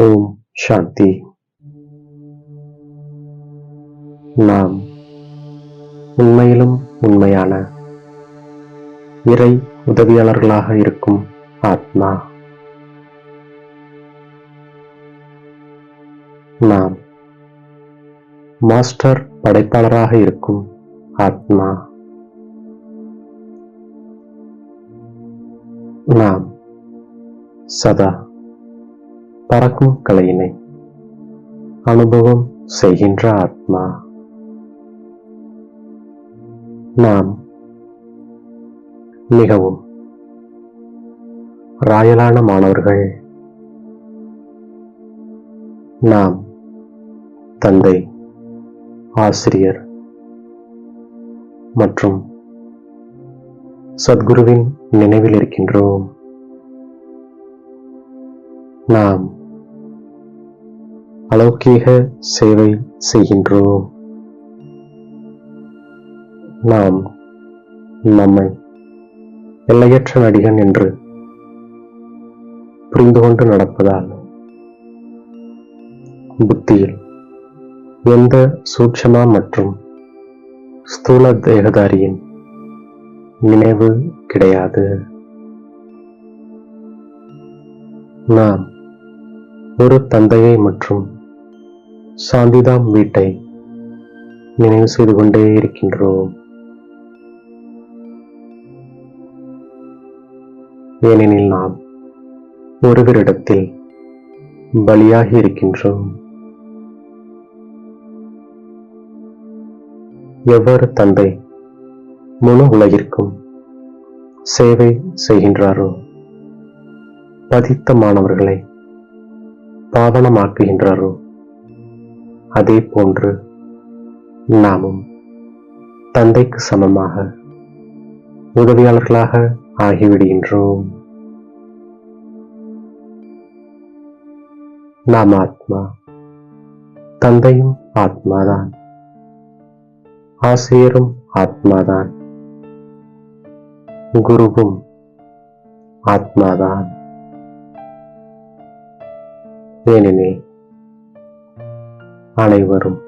ஓம் சாந்தி. நாம் உண்மையிலும் உண்மையான இறை உதவியாளர்களாக இருக்கும் ஆத்மா. நாம் மாஸ்டர் படைப்பாளராக இருக்கும் ஆத்மா. நாம் சதா பறக்கும் கலையினை அனுபவம் செய்கின்ற ஆத்மா. நாம் மிகவும் ராயலான மாணவர்கள். நாம் தந்தை ஆசிரியர் மற்றும் சத்குருவின் நினைவில் இருக்கின்றோம். நாம் அலௌகீக சேவை செய்கின்றோம். நாம் நம்மை எல்லையற்ற நடிகன் என்று புரிந்து கொண்டு நடப்பதால் புத்தியில் எந்த சூட்சமா மற்றும் ஸ்தூல தேகதாரியின் நினைவு கிடையாது. நாம் ஒரு தந்தையை மற்றும் சாந்திதாம் வீட்டை நினைவு செய்து கொண்டே இருக்கின்றோம். ஏனெனில் நாம் ஒருவரிடத்தில் பலியாகி இருக்கின்றோம். எவ்வாறு தந்தை முழு உலகிற்கும் சேவை செய்கின்றாரோ பதித்த மாணவர்களை பாவனமாக்குகின்றாரோ அதே போன்று நாமும் தந்தைக்கு சமமாக உதவியாளர்களாக ஆகிவிடுகின்றோம். நாம் ஆத்மா தந்தையும் ஆத்மாதான் ஆசிரியரும் ஆத்மாதான் குருவும் ஆத்மாதான். ஏனெனில் அனைவரும்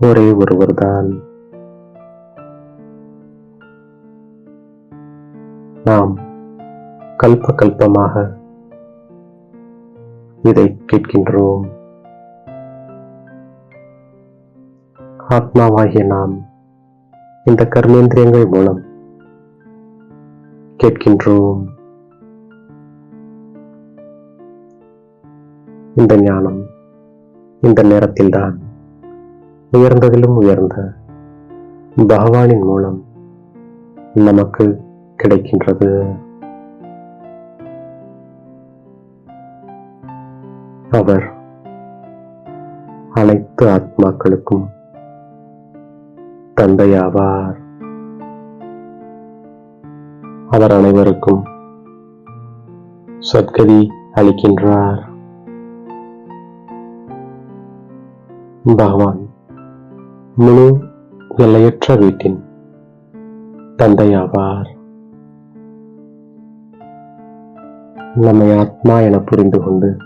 ஒரே ஒருவர்தான். நாம் கல்ப கல்பமாக இதை கேட்கின்றோம். ஆத்மாவாகிய நாம் இந்த கர்மேந்திரியங்கள் மூலம் கேட்கின்றோம். இந்த ஞானம் இந்த நேரத்தில்தான். உயர்ந்ததிலும் உயர்ந்த பகவானின் மூலம் நமக்கு கிடைக்கின்றது. அவர் அனைத்து ஆத்மாக்களுக்கும் தந்தையாவார். அவர் அனைவருக்கும் சத்கதி அளிக்கின்றார். பகவான் முழு எல்லையற்ற வீட்டின் தந்தையாவார். நம்மை ஆத்மா என புரிந்து கொண்டு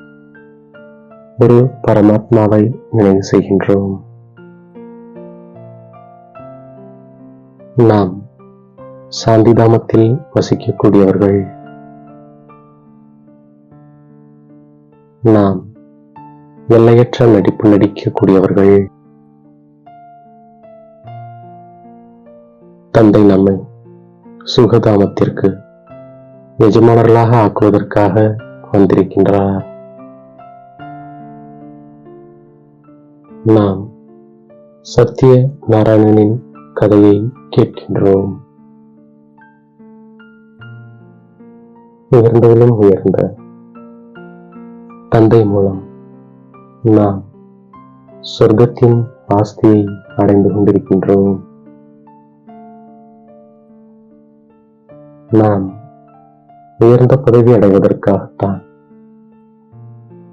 ஒரு பரமாத்மாவை நினைவு செய்கின்றோம். நாம் சாந்திதாமத்தில் வசிக்கக்கூடியவர்கள். நாம் எல்லையற்ற நடிப்பு நடிக்கக்கூடியவர்கள். தந்தை நம்மை சுகதாமத்திற்கு எஜமானர்களாக ஆக்குவதற்காக வந்திருக்கின்றார். நாம் சத்திய நாராயணனின் கதையை கேட்கின்றோம். உயர்ந்ததிலும் உயர்ந்த தந்தை மூலம் நாம் சொர்க்கத்தின் ஆஸ்தியை அடைந்து கொண்டிருக்கின்றோம். நாம் உயர்ந்த பதவி அடைவதற்காகத்தான்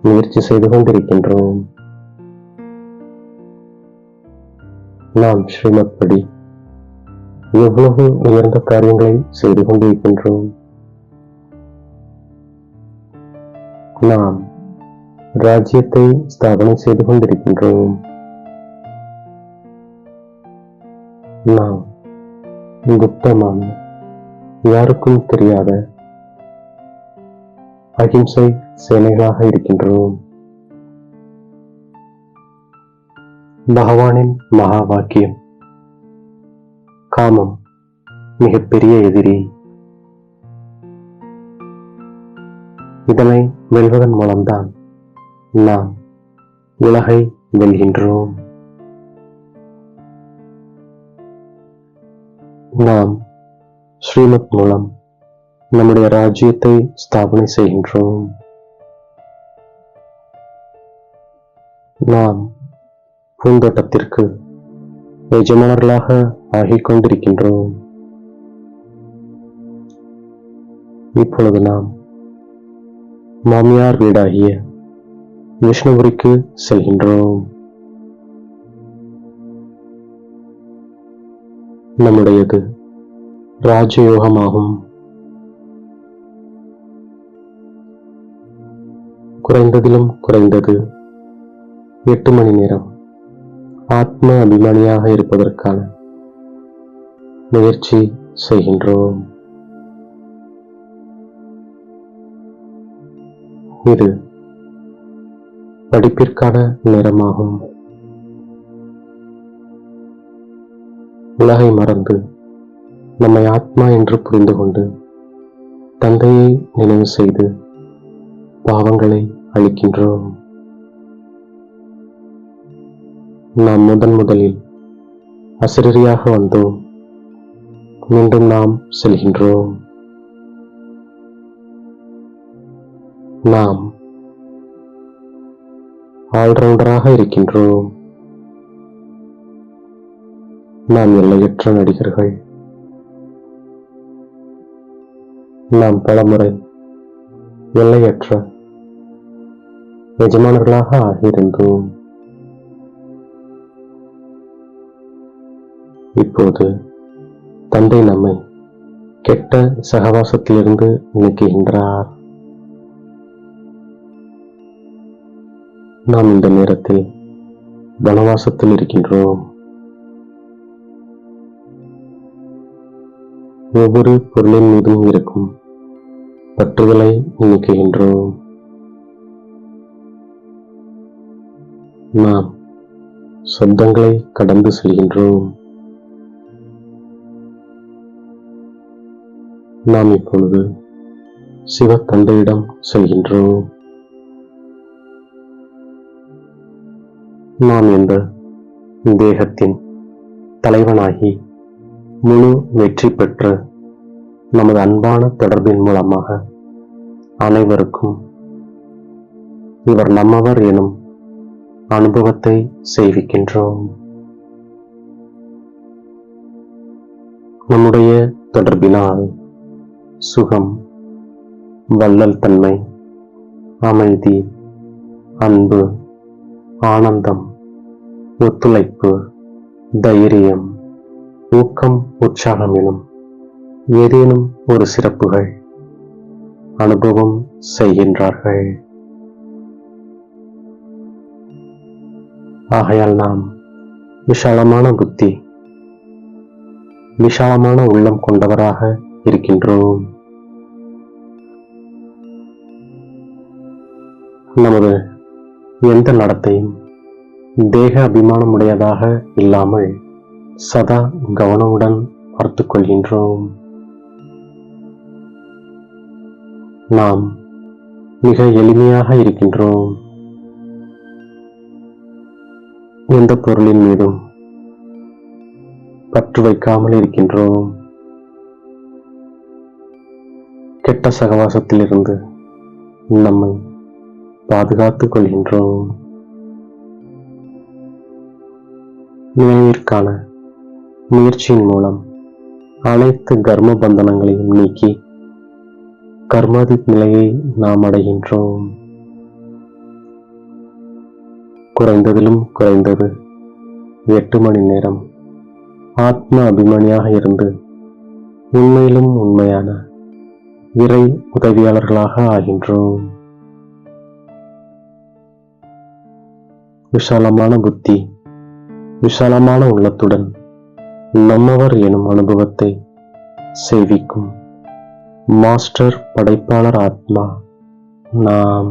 முயற்சி செய்து கொண்டிருக்கின்றோம். நாம் ஸ்ரீமத் படி எவ்வளவு உயர்ந்த காரியங்களை செய்து கொண்டிருக்கின்றோம். நாம் ராஜ்யத்தை ஸ்தாபனம் செய்து கொண்டிருக்கின்றோம் நாம் குப்தமான யாருக்கும் தெரியாத அகிம்சை சேனைகளாக இருக்கின்றோம் பகவானின் மகா வாக்கியம் காமம் மிகப்பெரிய எதிரி இதனை வெல்வதன் மூலம்தான் நாம் உலகை வெல்கின்றோம். நாம் ஸ்ரீமத் மூலம் நம்முடைய ராஜ்யத்தை ஸ்தாபனை செய்கின்றோம். நாம் பூந்தோட்டத்திற்கு எஜமானர்களாக ஆகிக் கொண்டிருக்கின்றோம். இப்பொழுது நாம் மாமியார் வீடாகிய விஷ்ணுபுரிக்கு செல்கின்றோம். நம்முடையது ராஜயோகமாகும். குறைந்ததிலும் குறைந்தது எட்டு மணி நேரம் ஆத்ம அபிமானியாக இருப்பதற்கான முயற்சி செய்கின்றோம். இது படிப்பிற்கான நேரமாகும். உலகை மறந்து நம்மை ஆத்மா என்று புரிந்து கொண்டு தந்தையை நினைவு செய்து பாவங்களை அளிக்கின்றோம் நாம் முதன் முதலில் அசிரியாக வந்தோம். மீண்டும் நாம் செல்கின்றோம். நாம் ஆல்ரவுண்டராக இருக்கின்றோம். நாம் எல்லையற்ற நடிகர்கள். நாம் பலமுறை எல்லையற்ற எஜமானர்களாக ஆகியிருந்தோம். இப்போது தந்தை நம்மை கெட்ட சகவாசத்திலிருந்து நீக்குகின்றார். நாம் இந்த நேரத்தில் வனவாசத்தில் இருக்கின்றோம். ஒவ்வொரு பொருளின் மீதும் இருக்கும் பற்றுதலை நீக்குகின்றோம் நாம் சொந்தங்களை கடந்து செல்கின்றோம். நாம் இப்பொழுது சிவத்தந்தையிடம் செல்கின்றோம். நாம் என்ற தேகத்தின் தலைவனாகி முழு வெற்றி பெற்று நமது அன்பான தொடர்பின் மூலமாக அனைவருக்கும் இவர் நம்மவர் எனும் அனுபவத்தை செய்விக்கின்றோம். நம்முடைய தொடர்பினால் சுகம் வள்ளல் தன்மை அமைதி அன்பு ஆனந்தம் ஒத்துழைப்பு தைரியம் ஊக்கம் உற்சாகம் எனும் ஏதேனும் ஒரு சிறப்புகள் அனுபவம் செய்கின்றார்கள். ஆகையால் நாம் விஷாலமான புத்தி விஷாலமான உள்ளம் கொண்டவராக இருக்கின்றோம். நமது எந்த நடத்தையும் தேக அபிமானமுடையதாக இல்லாமல் சதா கவனமுடன் பார்த்து கொள்கின்றோம். நாம் மிக எளிமையாக இருக்கின்றோம். எந்த பொருளின் மீதும் பற்று வைக்காமல் இருக்கின்றோம். கெட்ட சகவாசத்திலிருந்து நம்மை பாதுகாத்துக் கொள்கின்றோம். நினைவிற்கான முயற்சியின் மூலம் அனைத்து கர்ம பந்தனங்களையும் நீக்கி கர்மாதி நிலையை நாம் அடைகின்றோம். குறைந்ததிலும் குறைந்தது எட்டு மணி நேரம் ஆத்ம அபிமானியாக இருந்து உண்மையிலும் உண்மையான இறை உதவியாளர்களாக ஆகின்றோம். விஷாலமான புத்தி விஷாலமான உள்ளத்துடன் நம்மவர் எனும் அனுபவத்தை சேவிக்கும் மாஸ்டர் படைப்பாளர் ஆத்மா நாம்.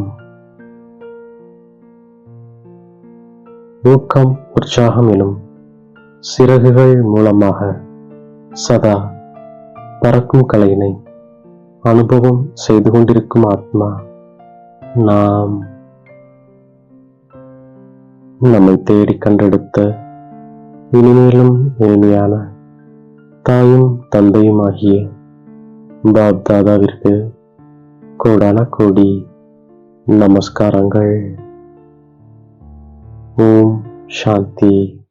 ஊக்கம் உற்சாகம் எனும் சிறகுகள் மூலமாக சதா பறக்கும் கலையினை அனுபவம் செய்து கொண்டிருக்கும் ஆத்மா நாம். நம்மை தேடி கண்டெடுத்த இனிமேலும் இனிமையான தாயும் தந்தையும் ஆகிய பாப் தாதாவிற்கு கோடான கோடி நமஸ்காரங்கள். ஓம் சாந்தி.